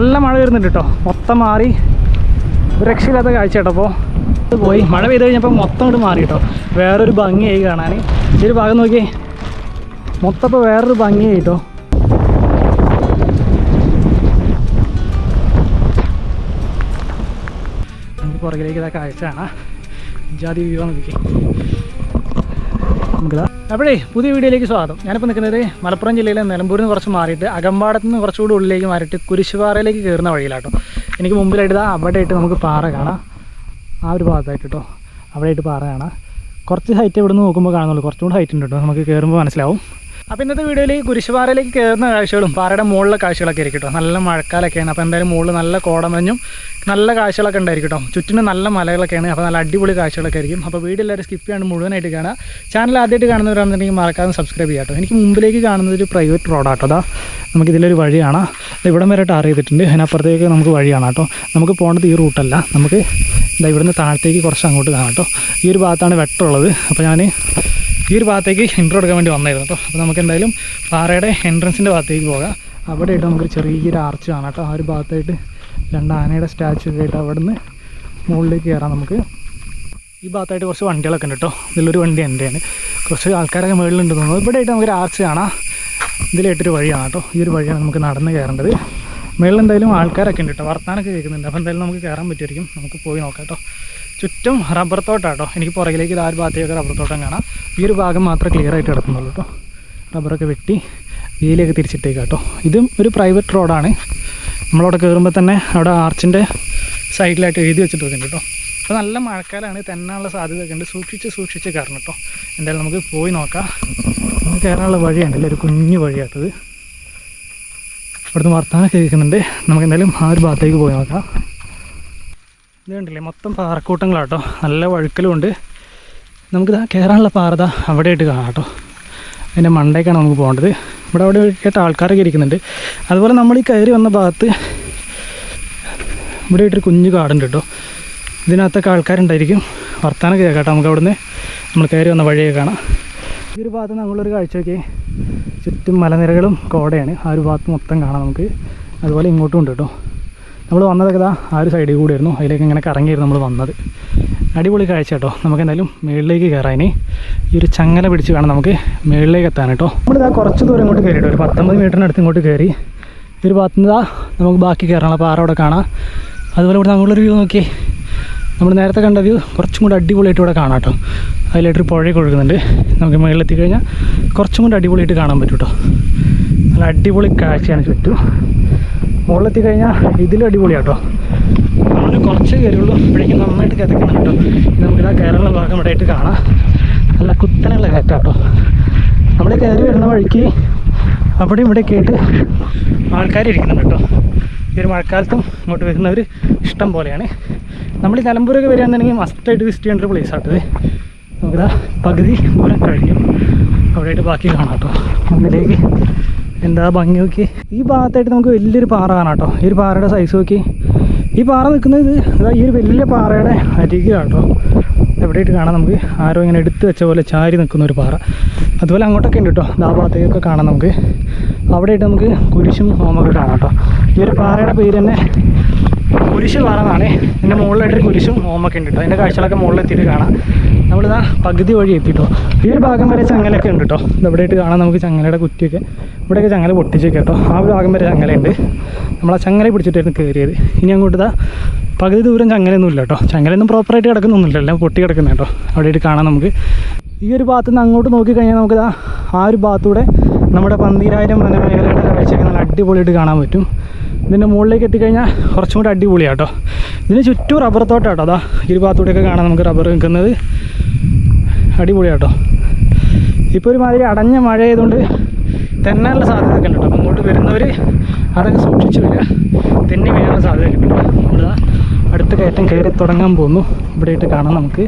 നല്ല മഴ വരുന്നുണ്ട് കേട്ടോ. മൊത്തം മാറി. രക്ഷയില്ലാത്ത കാഴ്ച കേട്ടോ അപ്പോൾ ഇത് പോയി. മഴ പെയ്ത് കഴിഞ്ഞപ്പോൾ മൊത്തം ഇങ്ങോട്ട് മാറി കേട്ടോ. വേറൊരു ഭംഗിയായി കാണാൻ ഒരു ഭാഗം നോക്കിയേ മൊത്തം ഇപ്പോൾ വേറൊരു ഭംഗിയായി കേട്ടോ. പുറകിലേക്ക് ഇതാ കാഴ്ചയാണ് ജാതി വ്യൂ നോക്കി. നമുക്കിതാ അപ്പോഴേ പുതിയ വീഡിയോയിലേക്ക് സ്വാഗതം. ഞാനിപ്പോൾ നിൽക്കുന്നത് മലപ്പുറം ജില്ലയിലെ നിലമ്പൂരിൽ നിന്ന് കുറച്ച് മാറിയിട്ട് അകമ്പാടത്ത് നിന്ന് കുറച്ചുകൂടി ഉള്ളിലേക്ക് മാറിയിട്ട് കുരിശുപാറയിലേക്ക് കയറുന്ന വഴിയിലാട്ടോ. എനിക്ക് മുമ്പിലായിട്ട് ഇതാ അവിടെയായിട്ട് നമുക്ക് പാറ കാണാം. ആ ഒരു ഭാഗത്തായിട്ട് കേട്ടോ അവിടെയായിട്ട് പാറ കാണാം. കുറച്ച് ഹൈറ്റ് ഇവിടെ നിന്ന് നോക്കുമ്പോൾ കാണുന്നുള്ളൂ. കുറച്ചും കൂടി ഹൈറ്റ് ഉണ്ട് കേട്ടോ നമുക്ക് കയറുമ്പോൾ മനസ്സിലാവും. അപ്പോൾ ഇന്നത്തെ വീഡിയോയിൽ കുരിശുപാറയിലേക്ക് കയറുന്ന കാഴ്ചകളും പാറയുടെ മുകളിലെ കാഴ്ചകളൊക്കെ ആയിരിക്കും കേട്ടോ. നല്ല മഴക്കാലൊക്കെയാണ്. അപ്പോൾ എന്തായാലും മുകളിൽ നല്ല കോടമഞ്ഞും നല്ല കാഴ്ചകളൊക്കെ ഉണ്ടായിരിക്കും കേട്ടോ. ചുറ്റിനും നല്ല മലകളൊക്കെയാണ്. അപ്പോൾ നല്ല അടിപൊളി കാഴ്ചകളൊക്കെ ആയിരിക്കും. അപ്പോൾ വീഡിയോ എല്ലാവരും സ്കിപ്പ് ചെയ്യാണ്ട് മുഴുവനായിട്ട് കാണുക. ചാനൽ ആദ്യമായിട്ട് കാണുന്നവരാണെന്നുണ്ടെങ്കിൽ മറക്കാതെ സബ്സ്ക്രൈബ് ചെയ്യാം കേട്ടോ. എനിക്ക് മുമ്പിലേക്ക് കാണുന്നത് ഒരു പ്രൈവറ്റ് റോഡാട്ടോ അതാ നമുക്കിതിലൊരു വഴിയാണ്. ഇവിടം വരെ ടാർ ചെയ്തിട്ടുണ്ട്. അതിനപ്പുറത്തേക്ക് നമുക്ക് വഴിയാണ് കേട്ടോ. നമുക്ക് പോകേണ്ടത് ഈ റൂട്ടല്ല നമുക്ക് ഇതാ ഇവിടുന്ന് താഴത്തേക്ക് കുറച്ച് അങ്ങോട്ട് കാണാം കേട്ടോ. ഈ ഒരു ഭാഗത്താണ് വെട്ടമുള്ളത് അപ്പോൾ ഞാൻ ഈ ഒരു ഭാഗത്തേക്ക് എൻട്രി എടുക്കാൻ വേണ്ടി വന്നായിരുന്നു കേട്ടോ അപ്പോൾ നമുക്ക് എന്തായാലും പാറയുടെ എൻട്രൻസിന്റെ ഭാഗത്തേക്ക് പോകാം. അവിടെ ആയിട്ട് നമുക്കൊരു ചെറിയൊരു ആർച്ച് കാണാം കേട്ടോ ആ ഒരു ഭാഗത്തായിട്ട് രണ്ട് ആനയുടെ സ്റ്റാച്ചു ഒക്കെ ആയിട്ട് അവിടെ നിന്ന് മുകളിലേക്ക് കയറാം നമുക്ക്. ഈ ഭാഗത്തായിട്ട് കുറച്ച് വണ്ടികളൊക്കെ ഉണ്ട് കേട്ടോ ഇതിലൊരു വണ്ടി എന്റെയാണ് കുറച്ച് ആൾക്കാരൊക്കെ മുകളിലുണ്ട് തോന്നുന്നു. ഇവിടെ ആയിട്ട് നമുക്കൊരു ആർച്ച് കാണാം. ഇതിലായിട്ടൊരു വഴിയാണ് കേട്ടോ ഈ ഒരു വഴിയാണ് നമുക്ക് നടന്ന് കയറേണ്ടത്. മുകളിൽ എന്തായാലും ആൾക്കാരൊക്കെ ഉണ്ട് കേട്ടോ വർത്താനൊക്കെ കേൾക്കുന്നുണ്ട്. അപ്പോൾ എന്തായാലും നമുക്ക് കയറാൻ പറ്റുമായിരിക്കും. നമുക്ക് പോയി നോക്കാം കേട്ടോ ചുറ്റും റബ്ബർ തോട്ടാട്ടോ. എനിക്ക് പുറകിലേക്ക് ആ ഒരു ഭാഗത്തേക്ക് റബ്ബർ തോട്ടം കാണാം. ഈ ഒരു ഭാഗം മാത്രമേ ക്ലിയർ ആയിട്ട് കിടക്കുന്നുള്ളൂ കേട്ടോ റബ്ബറൊക്കെ വെട്ടി വീലൊക്കെ തിരിച്ചിട്ടേക്ക് കേട്ടോ ഇതും ഒരു പ്രൈവറ്റ് റോഡാണ് നമ്മളവിടെ കയറുമ്പോൾ തന്നെ അവിടെ ആർച്ചിന്റെ സൈഡിലായിട്ട് എഴുതി വെച്ചിട്ട് വെക്കുന്നുണ്ട് കേട്ടോ അപ്പോൾ നല്ല മഴക്കാലമാണ് തെന്നാനുള്ള സാധ്യതയൊക്കെ ഉണ്ട്. സൂക്ഷിച്ച് സൂക്ഷിച്ച് കയറണം കേട്ടോ എന്തായാലും നമുക്ക് പോയി നോക്കാം. നമുക്ക് കയറാനുള്ള വഴിയുണ്ടല്ലോ ഒരു കുഞ്ഞു വഴിയാട്ടത്. ഇവിടുന്ന് വർത്താനൊക്കെ കേൾക്കുന്നുണ്ട്. നമുക്ക് എന്തായാലും ആ ഒരു ഭാഗത്തേക്ക് പോയി നോക്കാം. ഇത് കണ്ടില്ലേ? മൊത്തം പാറക്കൂട്ടങ്ങളാട്ടോ. നല്ല വഴുക്കലും ഉണ്ട് നമുക്കിതാ കയറാനുള്ള പാറത അവിടെയായിട്ട് കാണാം കേട്ടോ. അതിന്റെ മണ്ടേക്കാണ് നമുക്ക് പോകേണ്ടത്. ഇവിടെ അവിടെ കേട്ട ആൾക്കാരൊക്കെ ഇരിക്കുന്നുണ്ട്. അതുപോലെ നമ്മൾ ഈ കയറി വന്ന ഭാഗത്ത് ഇവിടെ ആയിട്ടൊരു കുഞ്ഞു കാടുണ്ട് കേട്ടോ. ഇതിനകത്തൊക്കെ ആൾക്കാരുണ്ടായിരിക്കും. വർത്താനൊക്കെ കേൾക്കാം നമുക്ക് അവിടുന്ന് നമ്മൾ കയറി വന്ന വഴിയൊക്കെ കാണാം. ഈ ഒരു ഭാഗത്ത് നമ്മളൊരു കാഴ്ച നോക്കി ചുറ്റും മലനിരകളും കോടയാണ്. ആ ഒരു ഭാഗത്ത് മൊത്തം കാണാം നമുക്ക്. അതുപോലെ ഇങ്ങോട്ടും ഉണ്ട് കേട്ടോ. നമ്മൾ വന്നതൊക്കെ ആ ഒരു സൈഡിൽ കൂടിയായിരുന്നു. അതിലേക്ക് ഇങ്ങനെ കറങ്ങിയായിരുന്നു നമ്മൾ വന്നത്. അടിപൊളി കാഴ്ച കേട്ടോ. നമുക്ക് എന്തായാലും മുകളിലേക്ക് കയറാൻ ഈ ഒരു ചങ്ങല പിടിച്ച് വേണം നമുക്ക് മുകളിലേക്ക് എത്താൻ കേട്ടോ. നമ്മളിതാ കുറച്ച് ദൂരം ഇങ്ങോട്ട് കയറിയിട്ട് ഒരു പത്തൊമ്പത് മീറ്ററിനടുത്ത് ഇങ്ങോട്ട് കയറി ഈ ഒരു ഭാഗത്ത് നമുക്ക് ബാക്കി കയറാനുള്ള പാറ അവിടെ കാണാം. അതുപോലെ ഇവിടെ അങ്ങോട്ടൊരു വ്യൂ നോക്കി. നമ്മൾ നേരത്തെ കണ്ട വ്യൂ കുറച്ചും കൂടി അടിപൊളിയായിട്ട് ഇവിടെ കാണാം കേട്ടോ. അതിലായിട്ടൊരു പുഴയൊക്കെ ഒഴുകുന്നുണ്ട്. നമുക്ക് മുകളിലെത്തി കഴിഞ്ഞാൽ കുറച്ചും കൂടി അടിപൊളിയായിട്ട് കാണാൻ പറ്റും കേട്ടോ. നല്ല അടിപൊളി കാഴ്ചയാണ് ചുറ്റും. മുകളിലെത്തി കഴിഞ്ഞാൽ ഇതിലും അടിപൊളിയാട്ടോ. നമ്മൾ കുറച്ച് കയറുള്ളൂ ഇപ്പോഴേക്കും നന്നായിട്ട് കിതക്കണം കേട്ടോ. നമുക്കിത് കേരള ഭാഗം ഇവിടെ ആയിട്ട് കാണാം. നല്ല കുത്തനുള്ള കയറ്റാട്ടോ. നമ്മൾ കയറി വരുന്ന വഴിക്ക് അവിടെ ഇവിടെ കേട്ട് ആൾക്കാർ ഇരിക്കുന്നുണ്ട് കേട്ടോ. ഈ ഒരു മഴക്കാലത്തും ഇങ്ങോട്ട് വരുന്നവർ ഇഷ്ടം പോലെയാണ്. നമ്മൾ ഈ നിലമ്പൂരൊക്കെ വരികയാണെന്നുണ്ടെങ്കിൽ മസ്റ്റായിട്ട് വിസിറ്റ് ചെയ്യേണ്ട ഒരു പ്ലേസ് ആട്ടത് നമുക്കിതാ പകുതി ദൂരം കഴിഞ്ഞു. അവിടെയായിട്ട് ബാക്കി കാണാം കേട്ടോ. മുന്നിലേക്ക് എന്താ ഭംഗി നോക്കി? ഈ ഭാഗത്തായിട്ട് നമുക്ക് വലിയൊരു പാറ കാണാം കേട്ടോ. ഈ ഒരു പാറയുടെ സൈസ് നോക്കി. ഈ പാറ നിൽക്കുന്നത് ഇതാ ഈ ഒരു വലിയ പാറയുടെ അരികിലാണ് കേട്ടോ. എവിടെയായിട്ട് കാണാം നമുക്ക്? ആരോ ഇങ്ങനെ എടുത്ത് വെച്ച പോലെ ചാരി നിൽക്കുന്ന ഒരു പാറ. അതുപോലെ അങ്ങോട്ടൊക്കെ ഉണ്ട് കേട്ടോ. ആ ഭാഗത്തേക്കൊക്കെ കാണാം നമുക്ക്. അവിടെയായിട്ട് നമുക്ക് കുരിശും ഹോമൊക്കെ കാണാം കേട്ടോ. ഈ ഒരു പാറയുടെ പേര് തന്നെ കുരിശ് പാറന്നാണ്. എന്റെ മുകളിലായിട്ട് കുരിശും ഹോമൊക്കെ ഉണ്ട് കേട്ടോ. അതിന്റെ കാഴ്ചകളൊക്കെ മുകളിലെത്തിയിട്ട് കാണാം. നമ്മളിതാ പകുതി വഴി എത്തിയിട്ടോ ഈ ഒരു ഭാഗം വരെ ചങ്ങലൊക്കെ ഉണ്ട് കേട്ടോ. ഇതെവിടെയായിട്ട് കാണാം നമുക്ക് ചങ്ങലയുടെ കുറ്റിയൊക്കെ. ഇവിടെയൊക്കെ ചങ്ങല പൊട്ടിച്ചൊക്കെ കേട്ടോ. ആ ഭാഗം വരെ ചങ്ങലയുണ്ട്. നമ്മൾ ആ ചങ്ങല പിടിച്ചിട്ടായിരുന്നു കയറിയത് ഇനി അങ്ങോട്ട് ഇതാ പകുതി ദൂരം ചങ്ങലയൊന്നും ഇല്ല കേട്ടോ. ചങ്ങലയൊന്നും പ്രോപ്പറായിട്ട് കിടക്കുന്നൊന്നുമില്ല എല്ലാം പൊട്ടി കിടക്കുന്നത് കേട്ടോ. അവിടെയായിട്ട് കാണാം നമുക്ക്. ഈ ഒരു ഭാഗത്ത് നിന്ന് അങ്ങോട്ട് നോക്കിക്കഴിഞ്ഞാൽ നമുക്ക് ആ ഒരു ഭാഗത്തൂടെ നമ്മുടെ പന്തീരായിരം വനമേഖലയുടെ കാഴ്ചയൊക്കെ നല്ല അടിപൊളിയായിട്ട് കാണാൻ പറ്റും. ഇതിന്റെ മുകളിലേക്ക് എത്തിക്കഴിഞ്ഞാൽ കുറച്ചും കൂടി അടിപൊളിയാണ് കേട്ടോ ഇതിന് ചുറ്റും റബ്ബർ തോട്ടാട്ടോ അതാ ഈ ഒരു ഭാഗത്തൂടെയൊക്കെ കാണാം നമുക്ക് റബ്ബർ നിൽക്കുന്നത് അടിപൊളിയാട്ടോ ഇപ്പോൾ ഒരു മാതിരി അടഞ്ഞ മഴ ആയതുകൊണ്ട് തെന്നാനുള്ള സാധ്യതയൊക്കെ ഉണ്ട് കേട്ടോ ഇങ്ങോട്ട് വരുന്നവർ അതൊക്കെ സൂക്ഷിച്ച് വരിക. തെന്നി വീഴാനുള്ള സാധ്യതയൊക്കെ ഉണ്ട് അടുത്ത കയറ്റം കയറി തുടങ്ങാൻ പോകുന്നു. ഇവിടെയായിട്ട് കാണാം നമുക്ക്.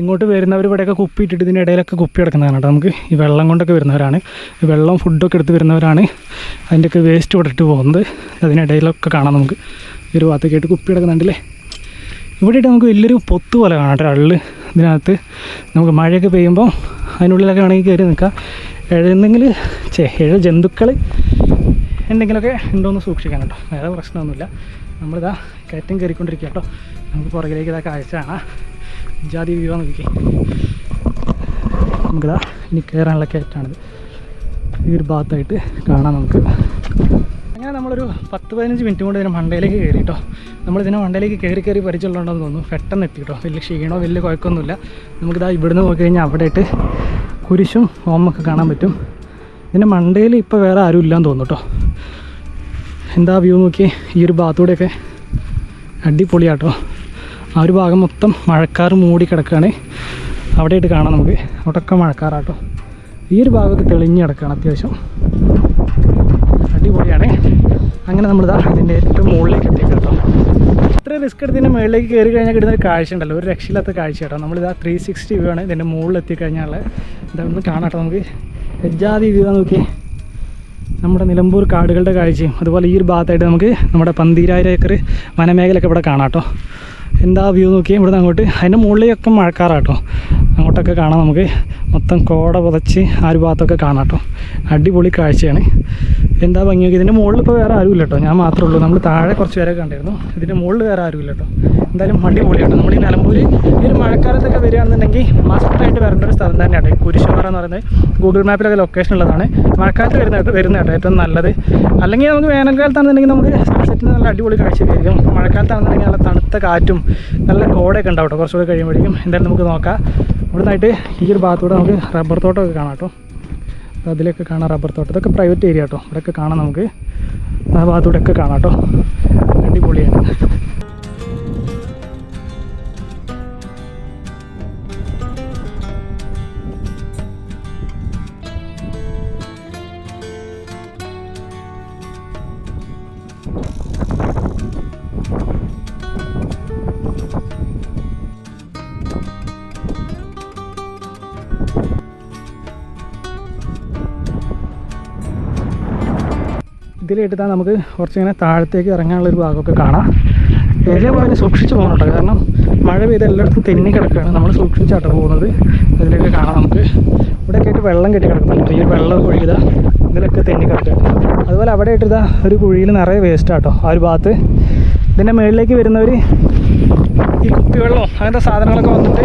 ഇങ്ങോട്ട് വരുന്നവർ ഇവിടെയൊക്കെ കുപ്പി ഇട്ടിട്ട് ഇതിന്റെ ഇടയിലൊക്കെ കുപ്പി കിടക്കുന്നതാണ് കേട്ടോ. നമുക്ക് ഈ വെള്ളം കൊണ്ടൊക്കെ വരുന്നവരാണ്. വെള്ളം ഫുഡൊക്കെ എടുത്ത് വരുന്നവരാണ്. അതിന്റെയൊക്കെ വേസ്റ്റ് ഇവിടെ ഇട്ട് പോകുന്നത്. അതിനിടയിലൊക്കെ കാണാം നമുക്ക്. ഈ ഒരു ഭാഗത്തേക്കായിട്ട് കുപ്പി കിടക്കുന്നുണ്ടല്ലേ? ഇവിടെയായിട്ട് നമുക്ക് വലിയൊരു പൊത്ത് പോലെ കാണാം കേട്ടോ അള്ള് ഇതിനകത്ത് നമുക്ക് മഴയൊക്കെ പെയ്യുമ്പോൾ അതിനുള്ളിലൊക്കെ ആണെങ്കിൽ കയറി നിൽക്കാം. എഴുന്നെങ്കിൽ ചേ എഴ ജന്തുക്കൾ എന്തെങ്കിലുമൊക്കെ ഉണ്ടോയെന്ന് സൂക്ഷിക്കാൻ കേട്ടോ. വേറെ പ്രശ്നമൊന്നുമില്ല. നമ്മളിതാ കയറ്റം കയറിക്കൊണ്ടിരിക്കുക കേട്ടോ. നമുക്ക് പുറകിലേക്ക് ഇതാ കാഴ്ച കാണാം. ജാതി വിവാഹം നോക്കി നമുക്കിതാ ഇനി കയറാനുള്ള കയറ്റാണിത് ഈ ഒരു ഭാഗത്തായിട്ട് കാണാം നമുക്ക്. അങ്ങനെ നമ്മളൊരു പത്ത് പതിനഞ്ച് മിനിറ്റ് കൊണ്ട് ഇതിനെ മണ്ടയിലേക്ക് കയറി കേട്ടോ നമ്മൾ ഇതിനെ മണ്ടയിലേക്ക് കയറി കയറി പരിചയമുള്ളതെന്ന് തോന്നുന്നു. പെട്ടെന്ന് എത്തി കേട്ടോ വലിയ ക്ഷീണോ വലിയ കുഴക്കമൊന്നുമില്ല നമുക്കിതാ ഇവിടുന്ന് പോയി കഴിഞ്ഞാൽ അവിടെ ആയിട്ട് കുരിശും ഓമൊക്കെ കാണാൻ പറ്റും. ഇതിന്റെ മണ്ടയിൽ ഇപ്പോൾ വേറെ ആരും ഇല്ലാന്ന് തോന്നുന്നു കേട്ടോ. എന്താ വ്യൂ നോക്കി ഈ ഒരു ഭാഗത്തൂടെയൊക്കെ അടിപൊളിയാട്ടോ. ആ ഒരു ഭാഗം മൊത്തം മഴക്കാർ മൂടി കിടക്കുകയാണ്. അവിടെയായിട്ട് കാണാം നമുക്ക്. അവിടെയൊക്കെ മഴക്കാറാട്ടോ. ഈ ഒരു ഭാഗമൊക്കെ തെളിഞ്ഞ് കിടക്കുകയാണ് അത്യാവശ്യം. അടിപൊളിയാണ്. അങ്ങനെ നമ്മൾ നമ്മളിതാ ഇതിന്റെ ഏറ്റവും മുകളിലേക്ക് എത്തി കേട്ടോ ഇത്ര റിസ്ക് എടുത്തതിന്റെ മുകളിലേക്ക് കയറി കഴിഞ്ഞാൽ കിട്ടുന്ന ഒരു കാഴ്ച ഉണ്ടല്ലോ. ഒരു രക്ഷയില്ലാത്ത കാഴ്ച കേട്ടോ. നമ്മളിതാ ത്രീ സിക്സ്റ്റി വ്യൂ ആണ് ഇതിന്റെ മുകളിൽ എത്തിക്കഴിഞ്ഞാൽ ഇതാ ഒന്ന് കാണാട്ടോ നമുക്ക്. എജാതി വ്യൂ നോക്കി നമ്മുടെ നിലമ്പൂർ കാടുകളുടെ കാഴ്ചയും അതുപോലെ ഈ ഒരു ഭാഗത്തായിട്ട് നമുക്ക് നമ്മുടെ പന്തീരായിരം ഏക്കർ വനമേഖലയൊക്കെ ഇവിടെ കാണാം കേട്ടോ. എന്താ വ്യൂ നോക്കിയാൽ ഇവിടുന്ന് അങ്ങോട്ട്. അതിന്റെ മുകളിലൊക്കെ മഴക്കാറാട്ടോ. അങ്ങോട്ടൊക്കെ കാണാം നമുക്ക്. മൊത്തം കോട പുതച്ച് ആ ഒരു ഭാഗത്തൊക്കെ കാണാം കേട്ടോ. അടിപൊളി കാഴ്ചയാണ്. എന്താ ഭംഗി നോക്കി ഇതിന്റെ മുകളിൽ ഇപ്പോൾ വേറെ ആരും ഇല്ല കേട്ടോ. ഞാൻ മാത്രമേ ഉള്ളൂ. നമ്മൾ താഴെ കുറച്ച് പേരെ കണ്ടിരുന്നു. ഇതിന്റെ മുകളിൽ വേറെ ആരും ഇല്ല കേട്ടോ. എന്തായാലും അടിപൊളിയാട്ടോ നമ്മൾ ഈ നിലമ്പൂർ ഈ ഒരു മഴക്കാലത്തൊക്കെ വരികയാണെന്നുണ്ടെങ്കിൽ മസ്റ്റായിട്ട് വരേണ്ട ഒരു സ്ഥലം തന്നെയാണ്. ഈ കുരിശുമറ എന്ന് പറയുന്നത് ഗൂഗിൾ മാപ്പിലൊക്കെ ലൊക്കേഷൻ ഉള്ളതാണ്. മഴക്കാലത്ത് വരുന്ന വരുന്ന കേട്ടോ ഏറ്റവും നല്ലത്. അല്ലെങ്കിൽ നമുക്ക് വേനൽക്കാലത്താണെന്നുണ്ടെങ്കിൽ നമുക്ക് സൺസെറ്റിന് നല്ല അടിപൊളി കാഴ്ചയായിരിക്കും മഴക്കാലത്താണെന്നുണ്ടെങ്കിൽ നല്ല തണുത്ത കാറ്റും നല്ല കോടയൊക്കെ ഉണ്ടാവും കേട്ടോ. കുറച്ചുകൂടെ കഴിയുമ്പോഴേക്കും. എന്തായാലും നമുക്ക് നോക്കാം. ഇവിടുന്നായിട്ട് ഈ ഒരു ഭാഗത്തൂടെ നമുക്ക് റബ്ബർ തോട്ടമൊക്കെ കാണാം കേട്ടോ. അതിലൊക്കെ കാണാം റബ്ബർ തോട്ടം. ഇതൊക്കെ പ്രൈവറ്റ് ഏരിയ കേട്ടോ. ഇവിടെയൊക്കെ കാണാം നമുക്ക്. ആ ഭാഗത്തൂടെ ഒക്കെ കാണാം കേട്ടോ. അടിപൊളിയാണ്. ഇതിലെടുത്താൽ തന്നെ നമുക്ക് കുറച്ചിങ്ങനെ താഴത്തേക്ക് ഇറങ്ങാനുള്ള ഒരു ഭാഗമൊക്കെ കാണാം. ഏരിയ പോലെ സൂക്ഷിച്ച് പോകണം കാരണം മഴ പെയ്ത് എല്ലായിടത്തും തെന്നി കിടക്കുകയാണ്. നമ്മൾ സൂക്ഷിച്ചാട്ടോ പോകുന്നത്. അതിലൊക്കെ കാണാം നമുക്ക്. ഇവിടെയൊക്കെ ആയിട്ട് വെള്ളം കെട്ടി കിടക്കുന്നുണ്ട് ഈ വെള്ളം ഒഴുകിതാ ഇതിലൊക്കെ തെന്നി കിടക്കുകയാണ്. അതുപോലെ അവിടെ ആയിട്ട് ഒരു കുഴിയിൽ നിറയെ വേസ്റ്റ് ആട്ടോ ആ ഒരു ഭാഗത്ത്. ഇതിന്റെ മുകളിലേക്ക് വരുന്നവർ ഈ കുപ്പിവെള്ളമോ അങ്ങനത്തെ സാധനങ്ങളൊക്കെ വന്നിട്ട്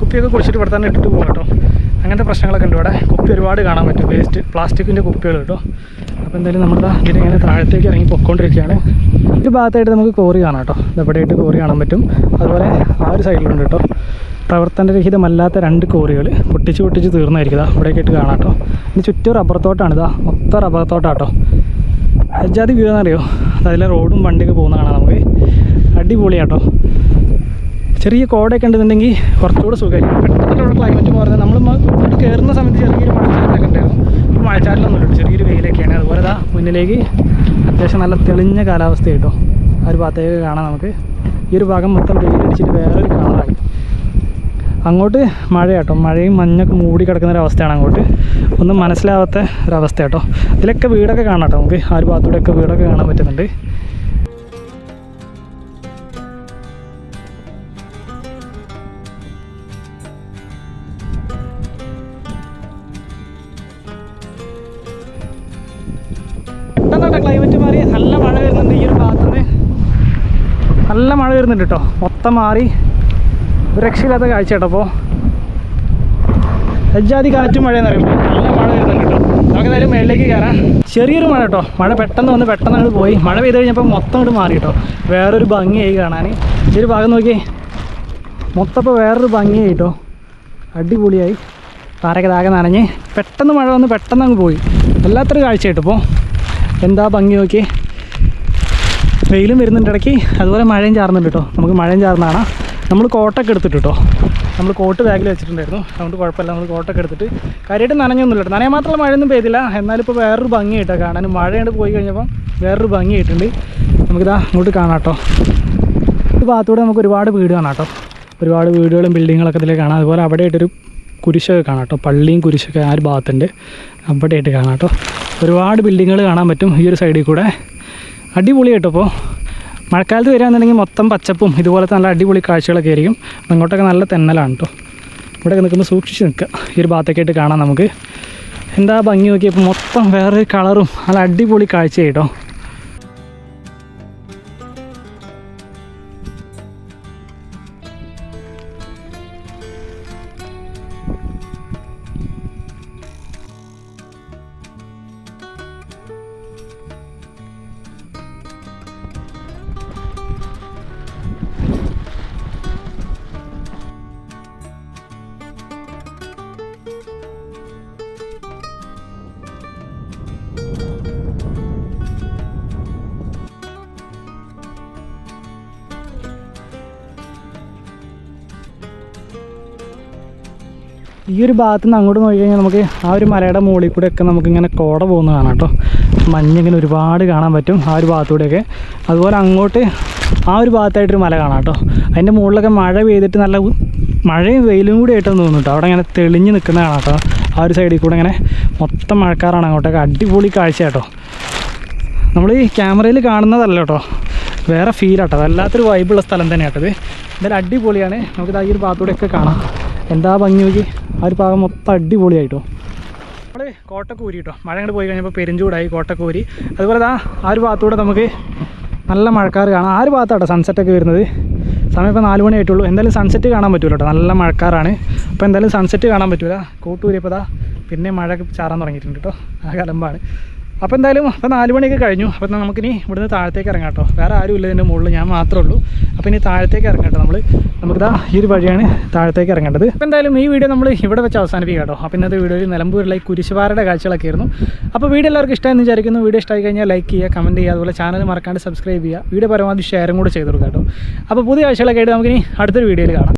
കുപ്പിയൊക്കെ കുടിച്ചിട്ട് ഇവിടെ തന്നെ ഇട്ടിട്ട് പോകും കേട്ടോ. അങ്ങനത്തെ പ്രശ്നങ്ങളൊക്കെ ഉണ്ട് ഇവിടെ. കുപ്പി ഒരുപാട് കാണാൻ പറ്റും. വേസ്റ്റ് പ്ലാസ്റ്റിക്കിന്റെ കുപ്പികൾ കേട്ടോ. അപ്പോൾ എന്തായാലും നമ്മുടെ ഇതിലിങ്ങനെ താഴത്തേക്ക് ഇറങ്ങി പൊക്കോണ്ടിരിക്കുകയാണ്. ഒരു ഭാഗത്തായിട്ട് നമുക്ക് കോറി കാണാം കേട്ടോ. ഇതെവിടെയായിട്ട് കോറി കാണാൻ പറ്റും. അതുപോലെ ആ ഒരു സൈഡിലുണ്ട് കേട്ടോ. പ്രവർത്തനരഹിതമല്ലാത്ത രണ്ട് കോറികൾ പൊട്ടിച്ച് പൊട്ടിച്ച് തീർന്നായിരിക്കും. ഇതാ ഇവിടെയൊക്കെ ആയിട്ട് കാണാം കേട്ടോ. ഇനി ചുറ്റും റബ്ബർ തോട്ടാണ് ഇതാ. മൊത്തം റബ്ബർ അജാതി വ്യൂ എന്നറിയോ അതിലെ റോഡും വണ്ടിയൊക്കെ പോകുന്ന കാണാം നമുക്ക്. അടിപൊളിയാട്ടോ. ചെറിയ കോടയൊക്കെ ഉണ്ടെന്നുണ്ടെങ്കിൽ കുറച്ചുകൂടെ സുഖമായിരിക്കും. പെട്ടെന്നുള്ള ക്ലൈമറ്റ് മാറുന്നത് നമ്മൾ കയറുന്ന സമയത്ത് ചെറിയൊരു ഇല്ല ചെറിയൊരു വെയിലൊക്കെയാണ്. അതുപോലെ ദാ മുന്നിലേക്ക് അത്യാവശ്യം നല്ല തെളിഞ്ഞ കാലാവസ്ഥ കേട്ടോ. ആ ഒരു ഭാഗത്തേക്ക് കാണാം നമുക്ക്. ഈ ഒരു ഭാഗം മൊത്തം വെയിലടിച്ചിട്ട് വേറൊരു കളറായി അങ്ങോട്ട് മഴ കേട്ടോ. മഴയും മഞ്ഞൊക്കെ മൂടി കിടക്കുന്ന ഒരു അവസ്ഥയാണ് അങ്ങോട്ട്. ഒന്നും മനസ്സിലാവാത്ത ഒരവസ്ഥ കേട്ടോ. ഇതിലൊക്കെ വീടൊക്കെ കാണാം കേട്ടോ നമുക്ക്. ആ ഒരു ഭാഗത്തൂടെയൊക്കെ വീടൊക്കെ കാണാൻ പറ്റുന്നുണ്ട്. മഴ കേട്ടോ മൊത്തം മാറി രക്ഷയില്ലാത്ത കാഴ്ച കേട്ടോ അപ്പോൾ എജ്ജാതി കാറ്റും എന്ന് പറയുമ്പോൾ നല്ല മഴ വരുന്നുണ്ട് കേട്ടോ നമുക്ക് എന്തായാലും മേളിലേക്ക് കയറാം. ചെറിയൊരു മഴ കേട്ടോ മഴ പെട്ടെന്ന് വന്ന് പെട്ടെന്ന് അങ്ങ് പോയി. മഴ പെയ്ത് കഴിഞ്ഞപ്പോൾ മൊത്തം അങ്ങോട്ട് മാറി കേട്ടോ വേറൊരു ഭംഗിയായി കാണാൻ. ഈ ഒരു ഭാഗം നോക്കി. മൊത്തം ഇപ്പോൾ വേറൊരു ഭംഗിയായി കേട്ടോ അടിപൊളിയായി. പാറയൊക്കെ താകെ നനഞ്ഞ്. പെട്ടെന്ന് മഴ വന്ന് പെട്ടെന്ന് അങ്ങ് പോയി. വല്ലാത്തൊരു കാഴ്ച ഇപ്പോൾ എന്താ ഭംഗി നോക്കി. വെയിലും വരുന്നുണ്ട് ഇടയ്ക്ക്. അതുപോലെ മഴയും ചാർന്നുണ്ട് കേട്ടോ. നമുക്ക് മഴയും ചാർന്നാണ് നമ്മൾ കോട്ടൊക്കെ എടുത്തിട്ട് കേട്ടോ. നമ്മൾ കോട്ട് ബാഗിൽ വെച്ചിട്ടുണ്ടായിരുന്നു. അതുകൊണ്ട് കുഴപ്പമില്ല. നമ്മൾ കോട്ടൊക്കെ എടുത്തിട്ട് കാര്യമായിട്ട് നനഞ്ഞൊന്നുമില്ല കേട്ടോ. നനയാൻ മാത്രമുള്ള മഴയൊന്നും പെയ്തില്ല. എന്നാലും ഇപ്പോൾ വേറൊരു കേട്ടോ കാണാൻ. മഴയുണ്ട് പോയി കഴിഞ്ഞപ്പം വേറൊരു ഭംഗി ആയിട്ടുണ്ട്. നമുക്കിതാ അങ്ങോട്ട് കാണാം കേട്ടോ. ഈ ഭാഗത്തൂടെ നമുക്ക് ഒരുപാട് വീട് കാണാം കേട്ടോ. ഒരുപാട് വീടുകളും ബിൽഡിങ്ങുകളൊക്കെ ഇതിലേ കാണാം. അതുപോലെ അവിടെ ആയിട്ടൊരു കുരിശൊക്കെ കാണാം കേട്ടോ. പള്ളിയും കുരിശൊക്കെ ആ ഒരു ഭാഗത്തുണ്ട്. അവിടെ ആയിട്ട് കാണാം കേട്ടോ. ഒരുപാട് ബിൽഡിങ്ങുകൾ കാണാൻ പറ്റും ഈ ഒരു സൈഡിൽ കൂടെ. അടിപൊളി കേട്ടോ ഇപ്പോൾ മഴക്കാലത്ത് വരികയാണെന്നുണ്ടെങ്കിൽ മൊത്തം പച്ചപ്പും ഇതുപോലത്തെ നല്ല അടിപൊളി കാഴ്ചകളൊക്കെ ആയിരിക്കും. അങ്ങോട്ടൊക്കെ നല്ല തെന്നലാണ് കേട്ടോ. ഇവിടെയൊക്കെ നിൽക്കുമ്പോൾ സൂക്ഷിച്ച് നിൽക്കുക. ഈ ഒരു ഭാഗത്തേക്കായിട്ട് കാണാം നമുക്ക്. എന്താ ഭംഗി നോക്കിയപ്പോൾ മൊത്തം വേറൊരു കളറും നല്ല അടിപൊളി കാഴ്ചയായിട്ടോ ഈ ഒരു ഭാഗത്ത് നിന്ന് അങ്ങോട്ട് നോക്കി കഴിഞ്ഞാൽ നമുക്ക് ആ ഒരു മലയുടെ മുകളിൽ കൂടെയൊക്കെ നമുക്കിങ്ങനെ കോട പോകുന്ന കാണാം കേട്ടോ. മഞ്ഞിങ്ങനെ ഒരുപാട് കാണാൻ പറ്റും ആ ഒരു ഭാഗത്തൂടെയൊക്കെ. അതുപോലെ അങ്ങോട്ട് ആ ഒരു ഭാഗത്തായിട്ടൊരു മല കാണാം കേട്ടോ. അതിന്റെ മുകളിലൊക്കെ മഴ പെയ്തിട്ട് നല്ല മഴയും വെയിലും കൂടി ആയിട്ടൊന്നും തോന്നുന്നു കേട്ടോ. അവിടെ ഇങ്ങനെ തെളിഞ്ഞ് നിൽക്കുന്ന കാണാം കേട്ടോ. ആ ഒരു സൈഡിൽ കൂടെ ഇങ്ങനെ മൊത്തം മഴക്കാറാണ് അങ്ങോട്ടൊക്കെ. അടിപൊളി കാഴ്ച കേട്ടോ. നമ്മൾ ഈ ക്യാമറയിൽ കാണുന്നതല്ല കേട്ടോ. വേറെ ഫീലാട്ടോ ആട്ടോ. വല്ലാത്തൊരു വൈബുള്ള സ്ഥലം തന്നെയാട്ടത് എന്തായാലും അടിപൊളിയാണ്. നമുക്കിത് ഈ ഒരു ഭാഗത്തൂടെയൊക്കെ കാണാം. എന്താ ഭംഗി നോക്കി. ആ ഒരു ഭാഗം മൊത്തം അടിപൊളിയായിട്ടോ. നമ്മൾ കോട്ടക്കൂരി കേട്ടോ മഴ അങ്ങോട്ട് പോയി കഴിഞ്ഞപ്പോൾ പെരിഞ്ചൂടായി കോട്ടക്കൂരി. അതുപോലെ ആ ആ ഒരു ഭാഗത്തൂടെ നമുക്ക് നല്ല മഴക്കാർ കാണാം. ആ ഒരു ഭാഗത്താട്ടോ സൺസെറ്റൊക്കെ വരുന്നത്. സമയം ഇപ്പോൾ നാല് മണി ആയിട്ടുള്ളൂ എന്തായാലും സൺസെറ്റ് കാണാൻ പറ്റൂല കേട്ടോ നല്ല മഴക്കാറാണ്. അപ്പോൾ എന്തായാലും സൺസെറ്റ് കാണാൻ പറ്റൂല. കോട്ടൂരിയപ്പോൾ ദാ പിന്നെ മഴ ചാറാൻ തുടങ്ങിയിട്ടുണ്ട് കേട്ടോ ആ കലമ്പാണ്. അപ്പോൾ എന്തായാലും അപ്പോൾ നാല് മണിയൊക്കെ കഴിഞ്ഞു. അപ്പോൾ നമുക്കിനി ഇവിടുന്ന് താഴത്തേക്ക് ഇറങ്ങാം കേട്ടോ. വേറെ ആരും ഇല്ല ഇതിന്റെ മുകളിൽ ഞാൻ മാത്രമേ ഉള്ളൂ. അപ്പോൾ ഇനി താഴത്തേക്ക് ഇറങ്ങട്ടെ നമ്മൾ നമുക്കിതാ ഈ ഒരു വഴിയാണ് താഴത്തേക്ക് ഇറങ്ങേണ്ടത്. അപ്പോൾ എന്തായാലും ഈ വീഡിയോ നമ്മൾ ഇവിടെ വെച്ച് അവസാനിപ്പിക്കാം കേട്ടോ. അപ്പോൾ ഇന്നത്തെ വീഡിയോയിൽ നിലമ്പൂരിലെ കുരിശുപാറയുടെ കാഴ്ചകളൊക്കെ ആയിരുന്നു. അപ്പോൾ വീഡിയോ എല്ലാവർക്കും ഇഷ്ടമായെന്ന് വിചാരിക്കുന്നു. വീഡിയോ ഇഷ്ടമായി കഴിഞ്ഞാൽ ലൈക്ക് ചെയ്യുക കമന്റ് ചെയ്യുക അതുപോലെ ചാനൽ മറക്കാണ്ട് സബ്സ്ക്രൈബ് ചെയ്യുക. വീഡിയോ പരമാവധി ഷെയറും കൂടെ ചെയ്ത് കൊടുക്കാം കേട്ടോ. അപ്പോൾ പുതിയ കാഴ്ചകളൊക്കെ ആയിട്ട് നമുക്കിനി അടുത്തൊരു വീഡിയോയിൽ കാണാം.